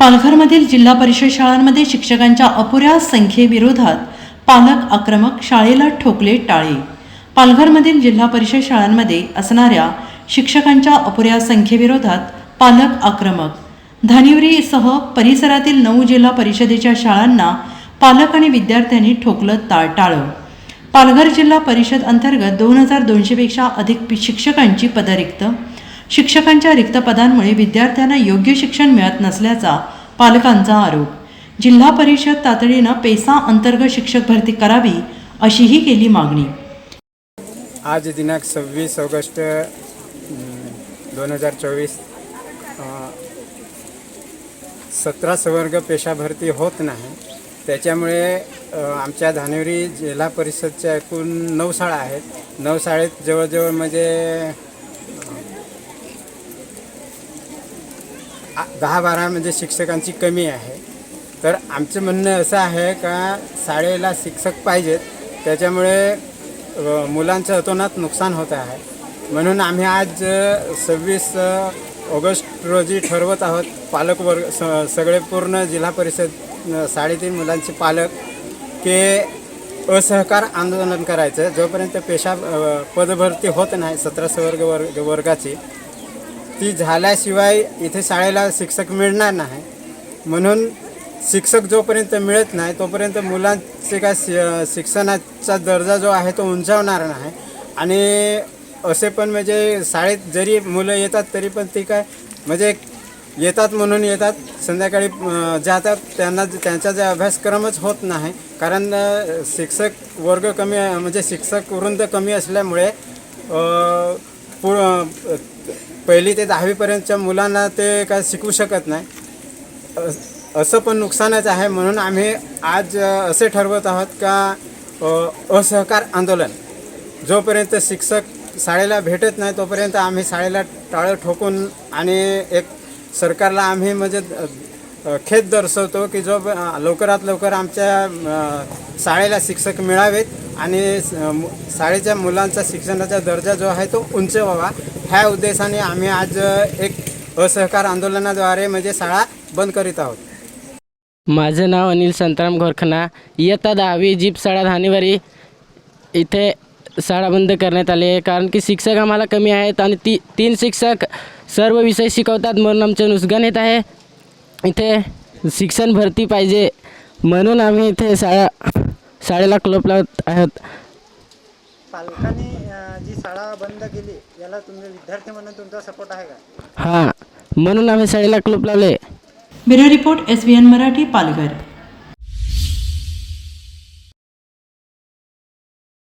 पालघरमधील जिल्हा परिषद शाळांमध्ये शिक्षकांच्या अपुऱ्या संख्येविरोधात पालक आक्रमक शाळेला ठोकले टाळे. पालघरमधील जिल्हा परिषद शाळांमध्ये असणाऱ्या शिक्षकांच्या अपुऱ्या संख्येविरोधात पालक आक्रमक. धानिवरीसह परिसरातील नऊ जिल्हा परिषदेच्या शाळांना पालक आणि विद्यार्थ्यांनी ठोकलं ता टाळं. पालघर जिल्हा परिषद अंतर्गत दोन हजार दोनशेपेक्षा अधिक शिक्षकांची पदं रिक्त शिक्षकांच्या रिक्त पदांमुळे विद्यार्थ्यांना योग्य शिक्षण मिळत नसल्याचा पालकांचा आरोप. जिल्हा परिषद तातडीनं पेसा अंतर्गत शिक्षक भरती करावी अशीही केली मागणी. आज दिनांक सव्वीस ऑगस्ट दोन हजार चोवीस सतरा संवर्ग पेशा भरती होत नाही. त्याच्यामुळे आमच्या धानेवरी जिल्हा परिषदच्या एकूण नऊ शाळा आहेत. नऊ शाळेत जवळजवळ म्हणजे दहा बारा म्हणजे शिक्षकांची कमी आहे. तर आमचं म्हणणं असं आहे का शाळेला शिक्षक पाहिजेत. त्याच्यामुळे मुलांचं अतोनात नुकसान होत आहे. म्हणून आम्ही आज सव्वीस ऑगस्ट रोजी ठरवत आहोत पालक वर्ग स सगळे पूर्ण जिल्हा परिषद साडेतीन मुलांचे पालक के असहकार आंदोलन करायचं. जोपर्यंत पेशा पदभरती होत नाही सतरा वर्ग वर्ग वर्गाची ती झाल्याशिवाय इथे शाळेला शिक्षक मिळणार नाही. म्हणून शिक्षक जोपर्यंत मिळत नाही तोपर्यंत मुलांचे काय शि शिक्षणाचा दर्जा जो आहे तो उंचावणार नाही. आणि असे पण म्हणजे शाळेत जरी मुलं येतात तरी पण ती काय म्हणजे येतात म्हणून येतात. संध्याकाळी जातात. त्यांना त्यांचा जे अभ्यासक्रमच होत नाही. कारण शिक्षक वर्ग कमी म्हणजे शिक्षक वृंद कमी असल्यामुळे पु पहिली ते दहावीपर्यंतच्या मुलांना ते काय शिकवू शकत नाही. असं पण नुकसानच आहे म्हणून आम्ही आज असे ठरवत आहोत का असहकार आंदोलन. जोपर्यंत शिक्षक शाळेला भेटत नाही तोपर्यंत आम्ही शाळेला टाळं ठोकून आणि एक सरकारला आम्ही म्हणजे खेद दर्शवतो की जो लवकरात लवकर आमच्या शाळेला शिक्षक मिळावेत. आणि स- मु- शाळेच्या मुलांचा शिक्षणाचा दर्जा जो आहे तो उंच व्हावा. ह्या उद्देशाने आम्ही आज एक असहकार आंदोलनाद्वारे म्हणजे शाळा बंद करीत आहोत. माझं नाव अनिल संतराम गोरखना इयत्ता दहावी जीप शाळा धानेवारी. इथे शाळा बंद करण्यात आली आहे. कारण की शिक्षक आम्हाला कमी आहेत आणि ती तीन शिक्षक सर्व विषय शिकवतात म्हणून आमचं नुसगण येत आहे. इथे शिक्षण भरती पाहिजे म्हणून आम्ही इथे शाळा शाळेला क्लोप लावत आहोत. पालकांनी अ, जी शाळा बंद केली याला तुम्ही विद्यार्थी म्हणून तुमचा सपोर्ट आहे का? हां म्हणून आम्ही शाळेला क्लोप लावले. Bureau report S B N Marathi Palghar.